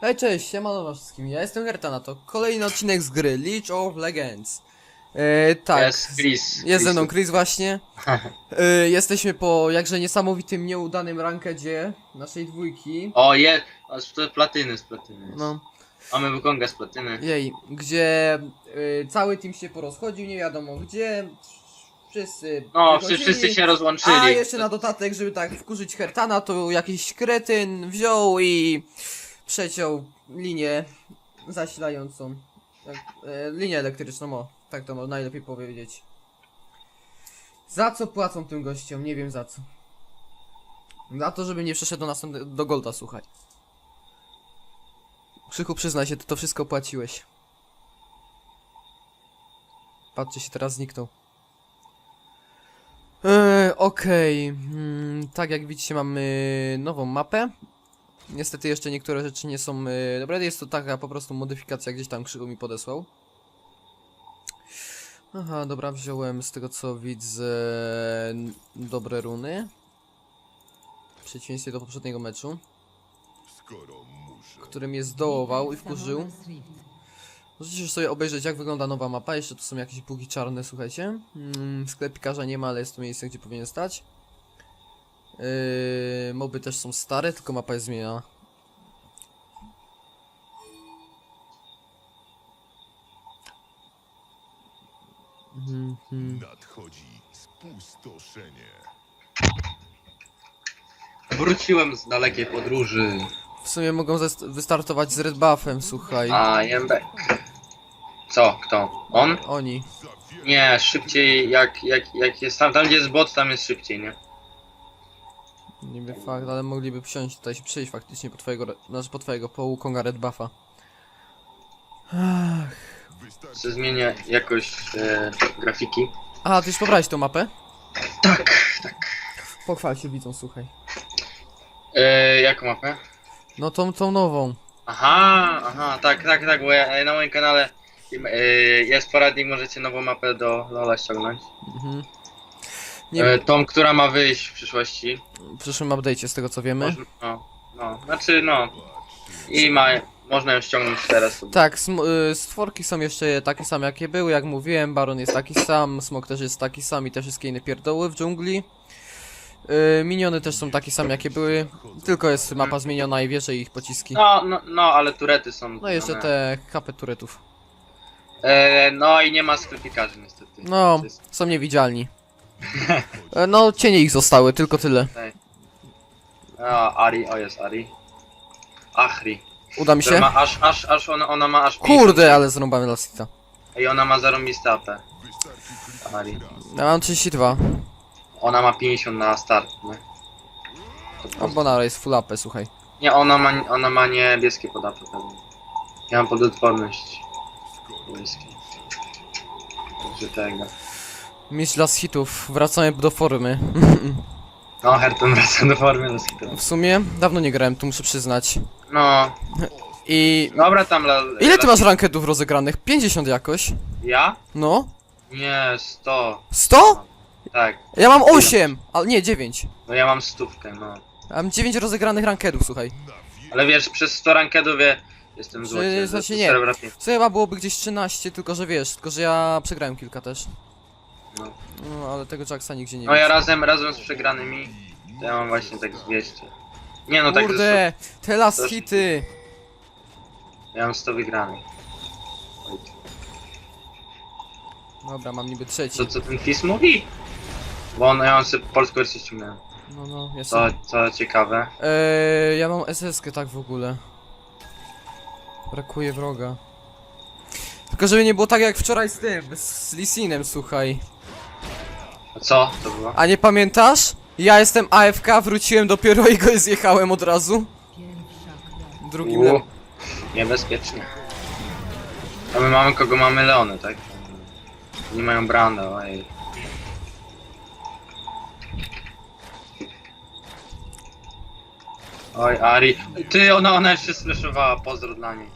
Hej, cześć, siemano wszystkim, ja jestem Hertana, to kolejny odcinek z gry League of Legends. E, tak, Jest Chris. jest ze mną Chris. Właśnie. E, jesteśmy po jakże niesamowitym, nieudanym rankedzie naszej dwójki. O, je, o, z pl- platyny, z platyny. jest. No, Mamy Wukonga z platyny. jej, gdzie e, cały team się porozchodził, nie wiadomo gdzie. Wszyscy. No, wychodzili. wszyscy, wszyscy się rozłączyli. A jeszcze na dodatek, żeby tak wkurzyć Hertana, to jakiś kretyn wziął i przeciął linię zasilającą. Tak, e, linię elektryczną, o, tak to najlepiej powiedzieć. Za co płacą tym gościom? Nie wiem za co. Za to, żeby nie przeszedł do następnego, do Golda, słuchaj. Krzychu, przyznaj się, ty to wszystko płaciłeś. Patrzcie się, teraz zniknął. Eee, Okej, mm, tak jak widzicie mamy nową mapę. Niestety jeszcze niektóre rzeczy nie są dobre, jest to taka po prostu modyfikacja, gdzieś tam Krzychu mi podesłał. Aha, dobra, wziąłem z tego co widzę dobre runy. W przeciwieństwie do poprzedniego meczu, który mnie zdołował i wkurzył. Możecie już sobie obejrzeć jak wygląda nowa mapa, jeszcze tu są jakieś bugi czarne, słuchajcie. Mm, sklepikarza nie ma, ale jest to miejsce, gdzie powinien stać. Yy, moby też są stare, tylko mapa jest zmieniona. Mhm. Nadchodzi spustoszenie. Wróciłem z dalekiej podróży. W sumie mogą wystartować z red buffem, słuchaj. A, Jembek. Co? Kto? On? Oni. Nie, szybciej jak, jak, jak jest tam, tam gdzie jest bot, tam jest szybciej, nie? Fakt, ale mogliby wsiąść tutaj się przejść faktycznie po twojego, znaczy po twojego, po Wukonga red buffa. Ach. Czy zmienię jakoś e, grafiki? A, ty już pobrałeś tą mapę? Tak, tak. Pochwal się widzą, słuchaj. E, jaką mapę? No tą, tą nową. Aha, aha, tak, tak, tak, bo ja, na moim kanale e, jest poradnik, możecie nową mapę do Lola ściągnąć. Mhm. Nie E, wiem, tą, która ma wyjść w przyszłości. w przyszłym update'cie z tego co wiemy. Można, no, no, znaczy no. I ma, można ją ściągnąć teraz. sobie. Tak, sm- y, stworki są jeszcze takie same jakie były, jak mówiłem, Baron jest taki sam, Smok też jest taki sam i te wszystkie inne pierdoły w dżungli. Y, miniony też są takie same jakie były, tylko jest mapa zmieniona i wieże i ich pociski. No, no, no, ale turety są. No i jeszcze te kapy turetów. E, no i nie ma sklepikarzy niestety. No, są niewidzialni. E, No, cienie ich zostały, tylko tyle. A, Ari, o jest Ari. Achri. Uda mi się? Ma aż, aż, aż ona, ona ma aż 50. Kurde, ale zrąbamy Lasita. I ona ma zarąbiste AP. Ari. Ja mam 32. Ona ma 50 na start, nie? To po- jest full AP, słuchaj. Nie, ona ma, ona ma niebieskie podapy pewnie. Ja mam pododporność. Niebieskie. Także tego. Mistrz las hitów, wracamy do formy. No, Herton wraca do formy do skitu. W sumie dawno nie grałem, tu muszę przyznać. No, I dobra tam la, ile ty la- masz ranketów rozegranych? 50 jakoś? Ja? No? Nie, 100. 100? Tak. Ja mam 8, ale nie 9. No ja mam stówkę, no. Ja mam 9 rozegranych ranketów, słuchaj. Ale wiesz, przez 100 rankedów ja jestem Czy- złoty. znaczy nie. W sumie chyba byłoby gdzieś 13, tylko że wiesz, tylko że ja przegrałem kilka też. No. No, ale tego Jacksa nigdzie nie No ja widzę. razem, razem z przegranymi, to ja mam właśnie tak z 200. Nie no, tak ze Kurde, te las Też- hity. 100, ja mam 100 wygranych. Oj, Dobra, mam niby trzeci. Co, co ten Fis mówi? Bo on, ja mam sobie polską wersję ściągnąłem. No, no, ja Co, sobie... co ciekawe. Eee, ja mam SS-kę tak w ogóle. Brakuje wroga. Tylko żeby nie było tak jak wczoraj z tym, z Lisinem, słuchaj. Co to było? A nie pamiętasz? Ja jestem AFK, wróciłem dopiero i go zjechałem od razu. Drugim U, niebezpiecznie. A my mamy kogo mamy Leony, tak? Nie mają Branda, ojej. Oj, Ari. Ty, ona, ona jeszcze slashowała, pozdro dla niej.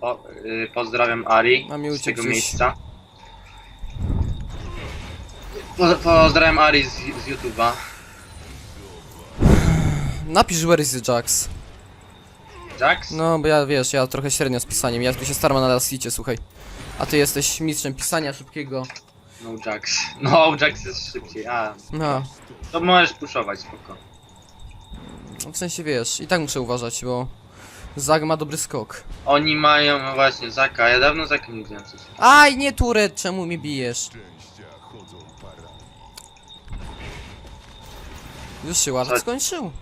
Po, y, pozdrawiam Ari A mi z uciekł tego gdzieś. miejsca. Po, pozdrawiam Ari z, z YouTube'a. Napisz Where is the Jax. Jax? No, bo ja, wiesz, ja trochę średnio z pisaniem, ja tu się staram na laskicie, słuchaj. A ty jesteś mistrzem pisania szybkiego. No Jax. No Jax jest szybciej, a. No, To możesz puszować, spoko. w sensie, wiesz, i tak muszę uważać, bo... Zag ma dobry skok. Oni mają, no właśnie, Zaka. Ja dawno Zaka nie widziałem. coś. Aj, nie turet, czemu mnie bijesz? Już się ład Co? skończył.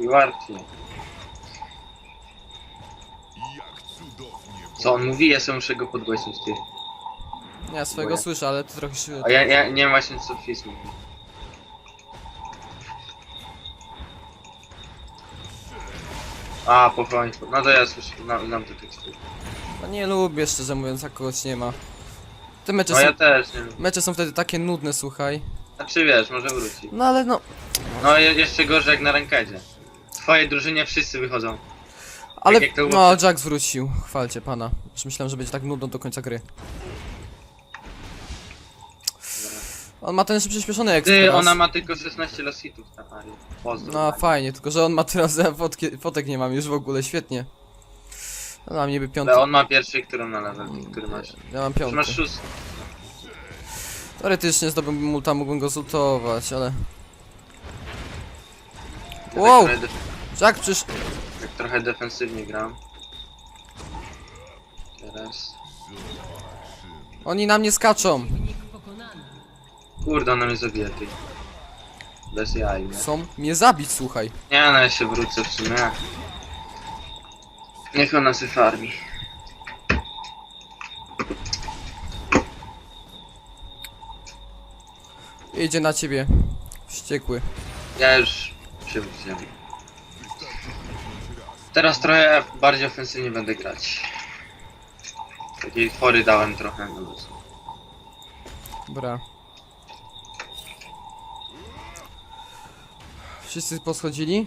I cudownie Co on mówi? Ja sobie muszę go podgłośnić, ty. Ja swojego słyszę, ale ty trochę się... A ja, ja nie wiem właśnie co Fizz mówi. A, pochwalić. No to ja słyszę, znam, znam te teksty. No nie lubię, szczerze mówiąc, jak kogoś nie ma. Te mecze No są... ja też, nie wiem. Mecze są wtedy takie nudne, słuchaj. Znaczy wiesz, może wróci. No ale no... No je, jeszcze gorzej jak na rankedzie. W twojej drużynie wszyscy wychodzą. Ale... jak to było No, Jax wrócił. Chwalcie pana. Już myślałem, że będzie tak nudno do końca gry. On ma ten jeszcze przyspieszony ekspres. Ty, ona ma tylko 16 los hitów Ari. Pozdro. No fajnie, tylko że on ma teraz ja fotki, fotek nie mam już w ogóle, świetnie. No mam niby piąty. Ale on ma pierwszy, którą na który masz. Ja mam Czy piąty. masz szósty? Teoretycznie zdobyłbym multa, mógłbym go zultować, ale... Ja Wow! Tak trochę, Jack przecież... tak trochę defensywnie gram. Teraz. Oni na mnie skaczą. Kurde, ona mnie zabija, ty. Bez jaj, nie? Chcą mnie zabić, słuchaj. Nie, no ja się wrócę w sumie. Niech ona się farmi. Idzie na ciebie. Wściekły. Ja już się wróciłem. Teraz trochę bardziej ofensywnie będę grać. Takiej fory dałem trochę. Bo co. Dobra. Wszyscy poschodzili?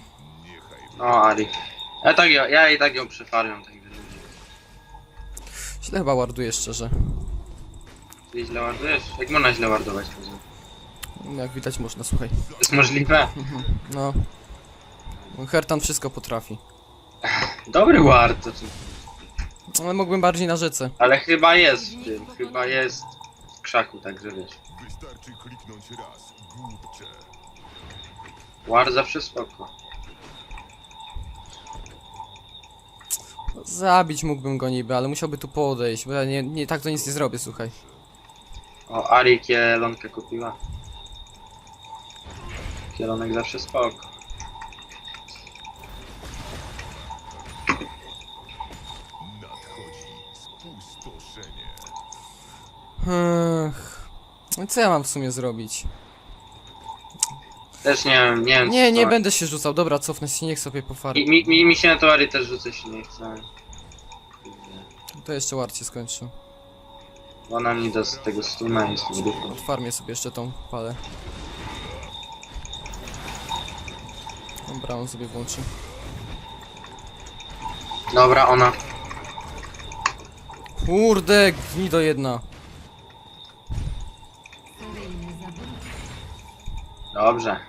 No, Ari. Ja, tak, ją- ja i tak ją przefarmiam, ludzie. Źle chyba ładuję szczerze. Ty źle wardujesz? Jak można źle wardować? poza? Jak widać można, słuchaj. To jest możliwe? No. Hertan wszystko potrafi. Dobry ward, to czy... Ale mógłbym bardziej na rzece. Ale chyba jest w tym, chyba jest w krzaku, także wiesz. Wystarczy kliknąć raz. Głupcze. Ward zawsze spoko. Zabić mógłbym go niby, ale musiałby tu podejść, bo ja nie, nie tak to nic nie zrobię, słuchaj. O, Ari kielonkę kupiła. Kielonek zawsze spoko. Nadchodzi spustoszenie. Ech. No co ja mam w sumie zrobić? Też nie wiem, nie wiem Nie, co nie to- będę się rzucał, dobra, cofnę się, niech sobie pofarmi. Mi, mi, mi, mi się na to Ari też rzucę się nie chce. To jeszcze warcie skończył. Bo Ona mi z tego stuna i jest mi duchu. Odfarmię sobie jeszcze tą palę. Dobra, on sobie włączy. Dobra, ona. Kurde, gnido jedna. Dobrze.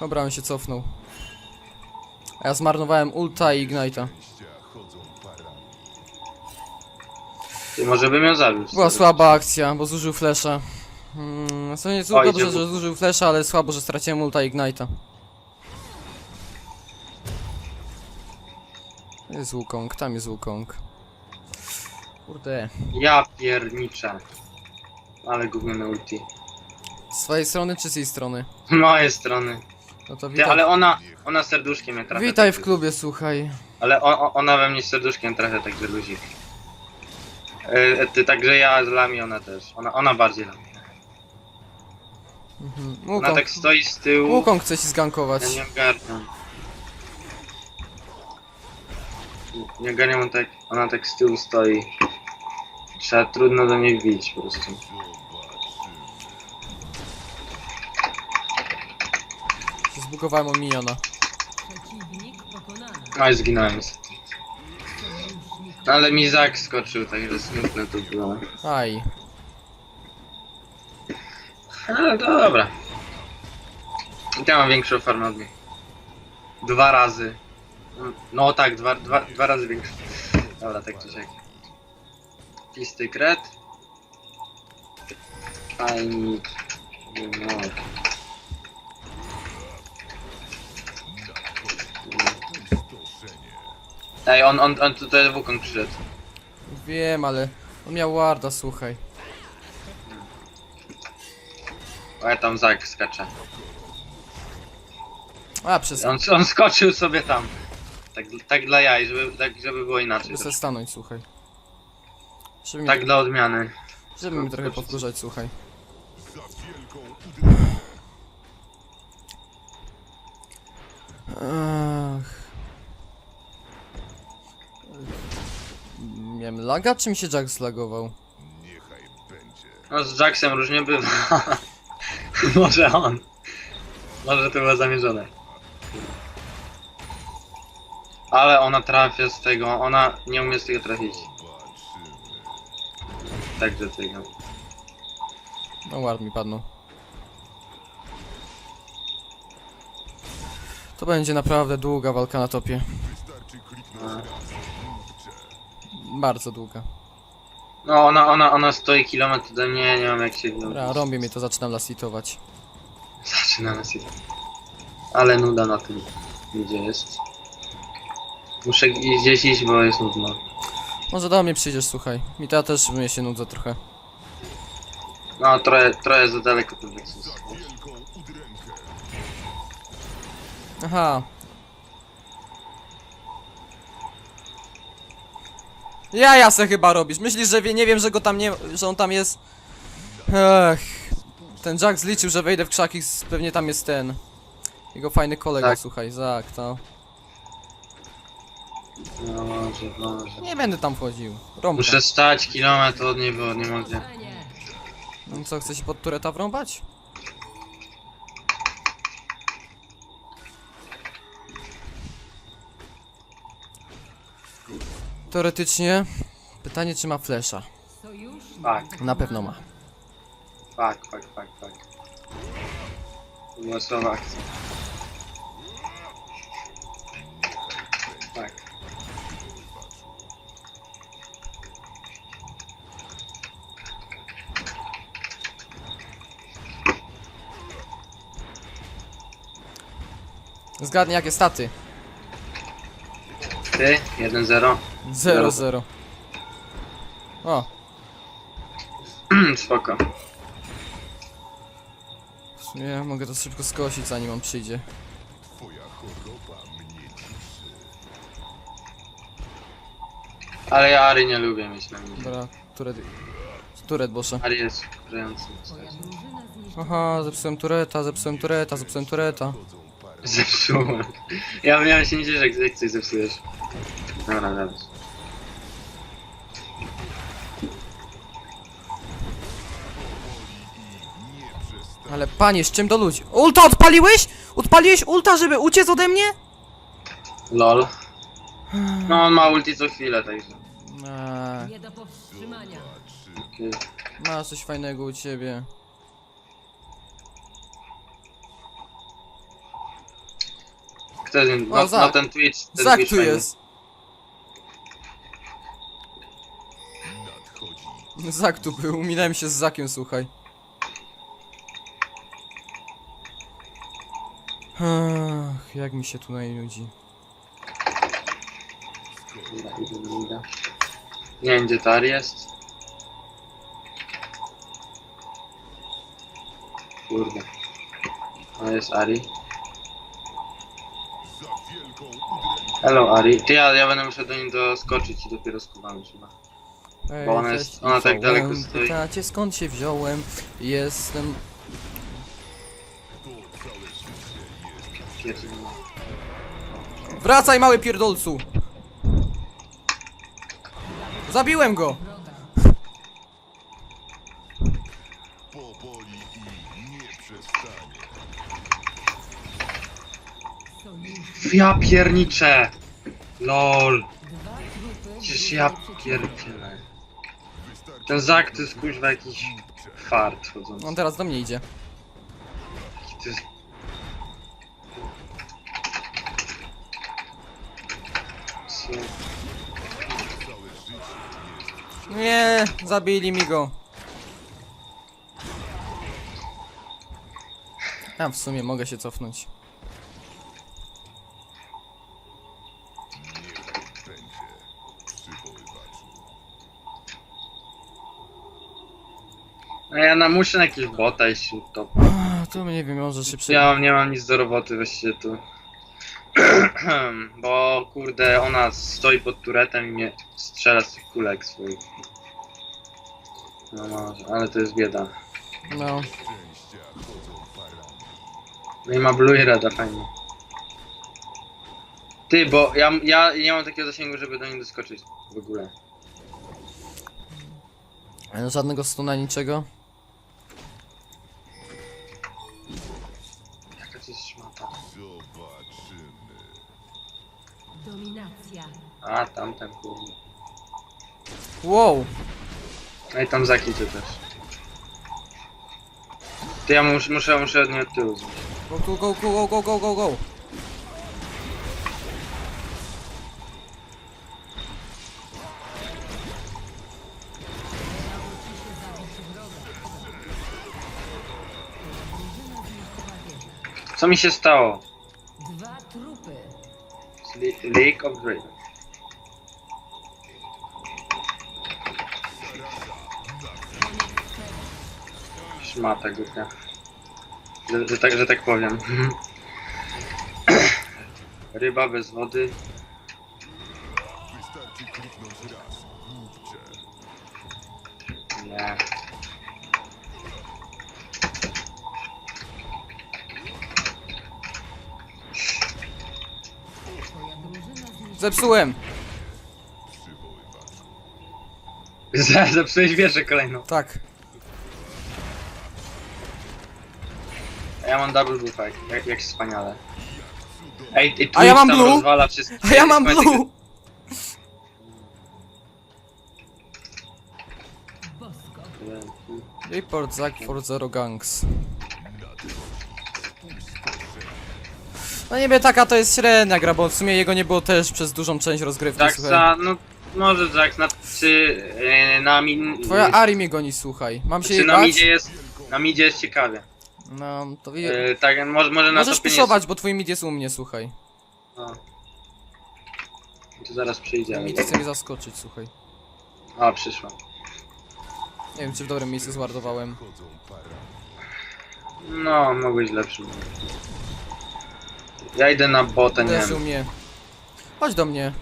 Dobra, on się cofnął. A ja zmarnowałem ulta i ignite'a. Ty może bym ją zabił. Była słaba akcja, bo zużył flesza. Hmm, co nie Oj, dobrze, idzie że zużył flesza, ale słabo, że straciłem ulta i ignite'a. Jest Wukong, tam jest Wukong. Kurde. Ja pierniczę. Ale gówniane ulti. Z swojej strony czy z jej strony? Z mojej strony. No to Ty, witaj. ale ona, ona serduszkiem mnie trafia. Witaj w tak- klubie, słuchaj. Ale o, o, ona we mnie serduszkiem trafia, także luzik. E, ty, także ja z Lami, ona też. Ona, ona bardziej Lami. Mhm. Ona Wukong. tak stoi z tyłu. Wukong chce ci zgankować. Ja nie ogarniam. Nie ogarniam, on tak, ona tak z tyłu stoi. Trzeba trudno do niej wbić po prostu. Zbugowałem o miniona. No i zginąłem niestety. No ale mi Zak skoczył, także smutne to było. Aj. Ale dobra. I ja mam większą farmę od. Dwa razy. No tak, dwa, dwa, dwa razy większy. Dobra, tak czy siak. Pisty kret. No. Pustoszenie. Ej, on, on, on tutaj wukon przyszedł. Wiem, ale on miał warda, słuchaj. O, ja tam Zak skacze. A, przez... On, on skoczył sobie tam. Tak, tak dla jaj, żeby, tak, żeby było inaczej. Muszę stanąć, słuchaj. Żeby mi, Tak dla odmiany. żeby mi trochę podkurzać, słuchaj. Ach. Miałem laga, czy mi się Jack zlagował? Niechaj będzie. No z Jacksem różnie bywa. Może on. Może to było zamierzone. Ale ona trafia z tego, ona nie umie z tego trafić. Także tego. No ward mi padnął. To będzie naprawdę długa walka na topie. Bardzo długa. No ona, ona, ona stoi kilometr ode mnie, nie mam jak się Dobra, rąbie mnie to, zaczynam lasitować. Zaczyna nas jechać. Ale nuda na tym, gdzie jest. Muszę gdzieś iść, bo jest nudno. Może do mnie przyjdziesz, słuchaj. Mi to też mnie się nudzę trochę. No, trochę, trochę za daleko ten Nexus. Aha. Ja ja se chyba robisz. Myślisz, że wie, nie wiem, że go tam nie, że on tam jest. Ech. Ten Jack zliczył, że wejdę w krzaki, s- pewnie tam jest ten. Jego fajny kolega, Tak. słuchaj, Zak, to. No, może, może. Nie będę tam wchodził. Rąbka. Muszę stać kilometr od niej, bo nie mogę. No co, chce się pod tureta wrąbać? Teoretycznie. Pytanie, czy ma flesza. Tak, Na pewno ma. tak, tak, tak, tak. To była słaba akcja. Zgadnij jakie staty. Ty, 1-0. 0-0. O, Spoko. w sumie mogę to szybko skosić zanim on przyjdzie. Ale ja Ary nie lubię mieć na mnie. Dobra, turet. Turet, bosze. Ary jest wkurzający. Aha, zepsułem tureta, zepsułem tureta, zepsułem tureta. Zepsułem. Ja miałem się nie cieszyć, jak, jak coś zepsujesz. Dobra, dobra. Ale panie, z czym do ludzi? Ulta odpaliłeś? Odpaliłeś ulta, żeby uciec ode mnie? LOL. No on ma ulti co chwilę, także. Eee, Nie do powstrzymania. okej. masz coś fajnego u ciebie. Jest, O, no, Zak. no ten Twitch, ten Zak Twitch tu fajny. jest. Zak tu był, minąłem się z Zakiem, słuchaj. Ach, jak mi się tu nudzi. Dobra, idę, idę. Nie wiem gdzie Tar jest. Kurde. To jest Ari. Hello Ari. Ty ja, ja będę musiał do niej doskoczyć i dopiero skubamy chyba. Ej, Bo ona jest- ona tak daleko stoi. Pytacie skąd się wziąłem? Jestem... Pierdolę. Wracaj mały pierdolcu! Zabiłem go! powoli i nie przestanie. Sojusz. Ja pierniczę! LOL. Przecież ja pierdzielę. Ten Zak to jest kuźwa jakiś fart chodzący. On teraz do mnie idzie. To jest... nie. Nie, zabili mi go. A w sumie mogę się cofnąć. No ja na muszę na jakieś bota iść to. Tu nie wiem, może się prze... Ja mam, nie mam nic do roboty właściwie tu. Bo kurde, ona stoi pod turetem i mnie strzela z tych kulek swoich. No może, ale to jest bieda. No. No i ma Blue Reda, fajnie. Ty, bo ja, ja nie mam takiego zasięgu, żeby do niej doskoczyć w ogóle. Ale Żadnego stuna, niczego. A, tamten kurde. Wow. No i tam zakicie też. Ty, ja muszę, muszę, muszę od niej od tyłu zbić. Go, go, go, go, go, go, go, go. Co mi się stało? Dwa trupy. Le- Lake of Draven. Szmata głupia. Że, że, tak, że tak powiem. Ryba bez wody. Nie. Zepsułem. Zepsułeś wieżę kolejną. Tak. Ja mam double buffa, jak, jak wspaniale. Ej, i A ja mam blue. rozwala wszystko. A ja mam blue. Report Zack for Zero Gangs. No niby taka to jest średnia gra, bo w sumie jego nie było też przez dużą część rozgrywki, Tak, słuchaj. za, no może tak, na, czy e, na min... Twoja Ari mnie goni, słuchaj. Mam się czy jej na bać? midzie jest, na midzie jest ciekawie. No, to wie... E, tak, może, może na Możesz topie nie puszować, bo twój mid jest u mnie, słuchaj. Jest, no. To zaraz przyjdzie. Mid chce mnie zaskoczyć, słuchaj. O, przyszła. Nie wiem, czy w dobrym miejscu złardowałem. No, mogłeś lepszy. Ja idę na bota, nie Też u wiem. mnie. Chodź do mnie.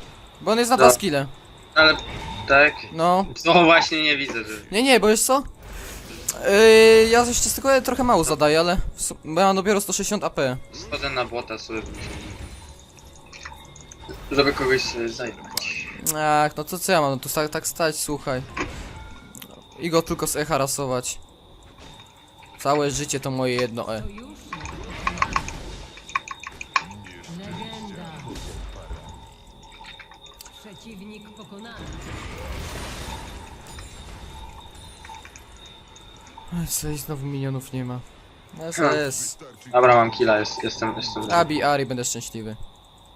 Bo on jest na dwa skille. Ale, tak? No. No właśnie nie widzę, że... Nie, nie, bo wiesz co? Yy, ja jeszcze tylko trochę mało zadaję, ale... w su- Bo ja mam dopiero 160 AP. Schodzę na bota sobie. Żeby kogoś e, zajmować. Ach, no to co ja mam? No tu tak, tak stać, słuchaj. I go tylko z E harasować. Całe życie to moje jedno E. Legenda. Przeciwnik pokonany. Ej, co i znowu minionów nie ma. SS. Wystarczy Dobra, mam killa, jest, jestem, jestem. Abi, Ari, będę szczęśliwy.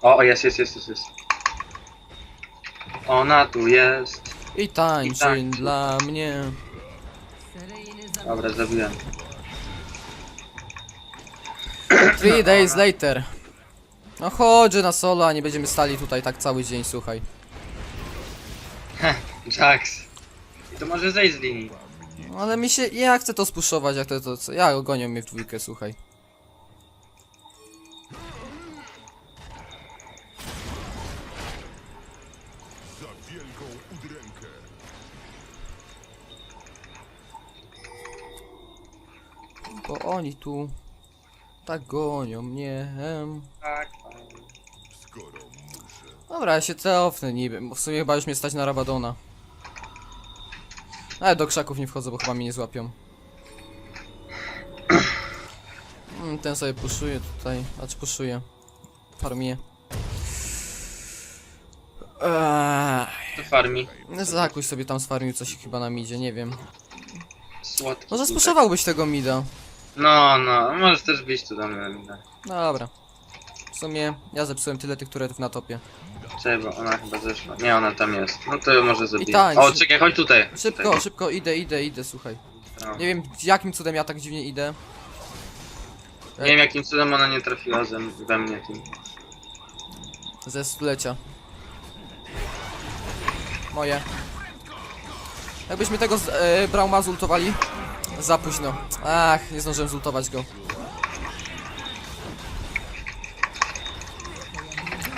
O, o, jest, jest, jest, jest, jest. Ona tu jest. I tańczy tańczy. dla mnie. Dobra, zabiłem. Three days later. No chodź na solo, a nie będziemy stali tutaj tak cały dzień, słuchaj. Jax. I to może zejść z linii. No, ale mi się, ja chcę to spuszować, jak to, to co, ja gonią mnie w dwójkę, słuchaj. za wielką udrękę. Bo oni tu tak gonią mnie. em. Tak. Dobra, ja się cofnę niby, bo w sumie chyba już mnie stać na Rabadona. Ale do krzaków nie wchodzę, bo chyba mnie nie złapią. Mm, Ten sobie puszuje tutaj, znaczy puszuje. Farmie. To farmi. zakuś sobie tam sfarmił coś chyba na midzie, nie wiem. Słodki. Może spuszowałbyś tego mida. No, no, możesz też wyjść tu do mnie. no. Dobra. W sumie ja zepsułem tyle tych turetów na topie. Czekaj, bo ona chyba zeszła. Nie, ona tam jest. No to może zabiję. tańcz. O, czekaj, chodź tutaj. Szybko, szybko, idę, idę, idę, słuchaj. Tutaj. Nie wiem jakim cudem ja tak dziwnie idę. Nie wiem jakim cudem ona nie trafiła ze, we mnie tym. Ze stulecia. Moje. Jakbyśmy tego z, e, Brauma zultowali? Za późno. Ach, nie zdążyłem zultować go.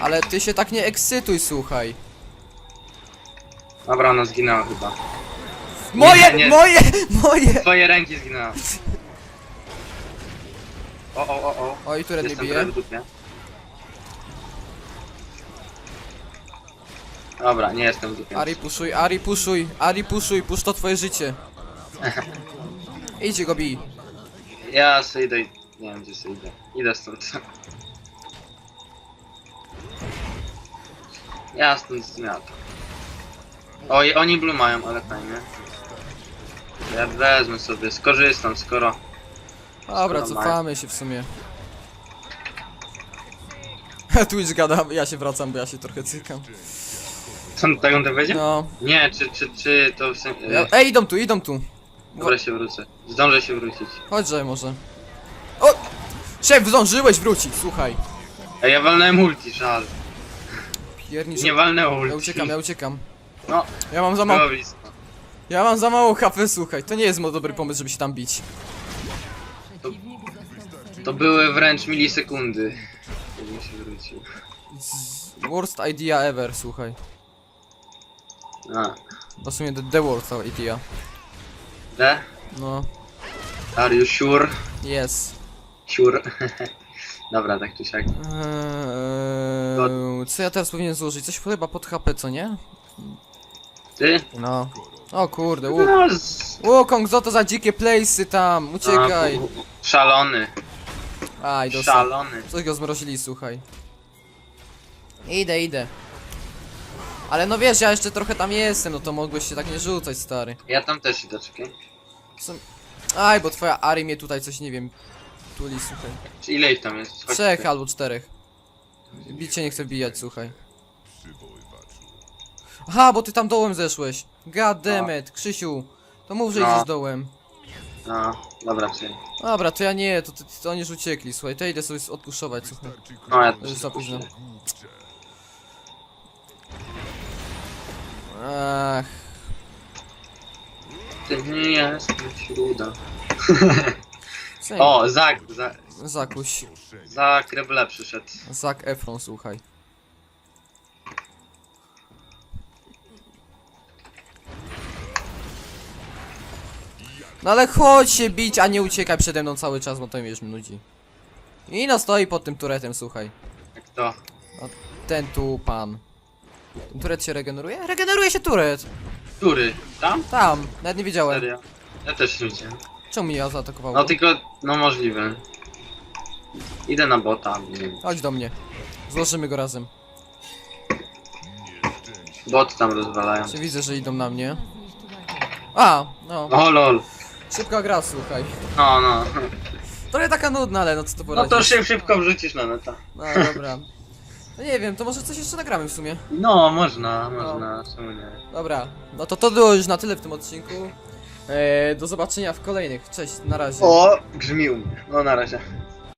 Ale ty się tak nie ekscytuj, słuchaj. Dobra, ona zginęła chyba. Moje, nie. moje, moje! Twoje ręki zginęła. O, o, o, o. Oj, tu mnie Jestem bije. trochę w dupie. Dobra, nie jestem w dupie. Ari puszuj, Ari puszuj, Ari puszuj, pusz to twoje życie. Idź go bij. Ja sobie idę. i- Nie wiem gdzie sobie idę. Idę stąd. Ja stąd zmiatam. Oj, oni blue mają, ale fajnie. Ja wezmę sobie, skorzystam, skoro... Dobra, Skoro cofamy się w sumie. Twitch gada, ja się wracam, bo ja się trochę cykam. Co tak on to będzie? No. Nie, czy, czy, czy to w sensie... Ja, ej, idą tu, idą tu. Dobra, się wrócę. Zdążę się wrócić. Chodźże może. O! Szef, zdążyłeś wrócić, słuchaj. Ej, ja walnąłem ulti, żal. Piernisz. Nie walnęło ulti. Ja uciekam, ja uciekam. No, Ja mam za mało. Ja mam za mało HP, słuchaj. To nie jest mo- dobry pomysł, żeby się tam bić. To były wręcz milisekundy. Jakbym się wrócił. Z- Worst idea ever, słuchaj. A, W sumie the, the worst idea. D? No, Are you sure? yes. Sure. Dobra, tak czy siak. Eee, co ja teraz powinien złożyć? Coś chyba pod HP, co nie? Ty? No. O kurde, łuk. No, z... Łukong, co to za dzikie place'y tam? Uciekaj. A, pu- Szalony. Aj, dostał. Szalony. Coś go zmrozili, słuchaj. Idę, idę. Ale no wiesz, ja jeszcze trochę tam jestem, no to mogłeś się tak nie rzucać, stary. Ja tam też idę, czekaj. Aj, bo twoja Ari mnie tutaj coś, nie wiem, tuli, słuchaj. Ile ich tam jest? Chodź Trzech albo czterech. Bicie nie chce bijać, słuchaj. Aha, bo ty tam dołem zeszłeś. God damn it, Krzysiu. To mów, że No. idziesz dołem. No, dobra, czyli. Dobra, to ja nie, to, to, to oni już uciekli, słuchaj, to idę sobie odpuszować, słuchaj. No, ja To też. już za późno. Ach, Ty nie jesteś ruda. co O, Zak, Zak, Zakuś. Zak Rebele przyszedł. Zak Efron, słuchaj. No ale chodź się bić, a nie uciekaj przede mną cały czas, bo to mnie już nudzi. I no stoi pod tym turetem, słuchaj. Jak to? Ten tu pan. Ten turet się regeneruje? Regeneruje się turet! Który? Tam? Tam, nawet nie wiedziałem. Serio? Ja też nie widziałem. Czemu mnie zaatakowało? No tylko, no możliwe. Idę na bota. Chodź do mnie. Złożymy go razem. Bot tam rozwalają. Czy widzę, że idą na mnie? A, no. O lol. Szybka gra, słuchaj. No, no. Trochę taka nudna, ale no co to No poradzisz? to się szybko wrzucisz na neta. No dobra. No nie wiem, to może coś jeszcze nagramy w sumie. No, można, można, czemu nie? Dobra, no to to było już na tyle w tym odcinku. Eee, do zobaczenia w kolejnych. Cześć, na razie. O, brzmi u mnie. No na razie.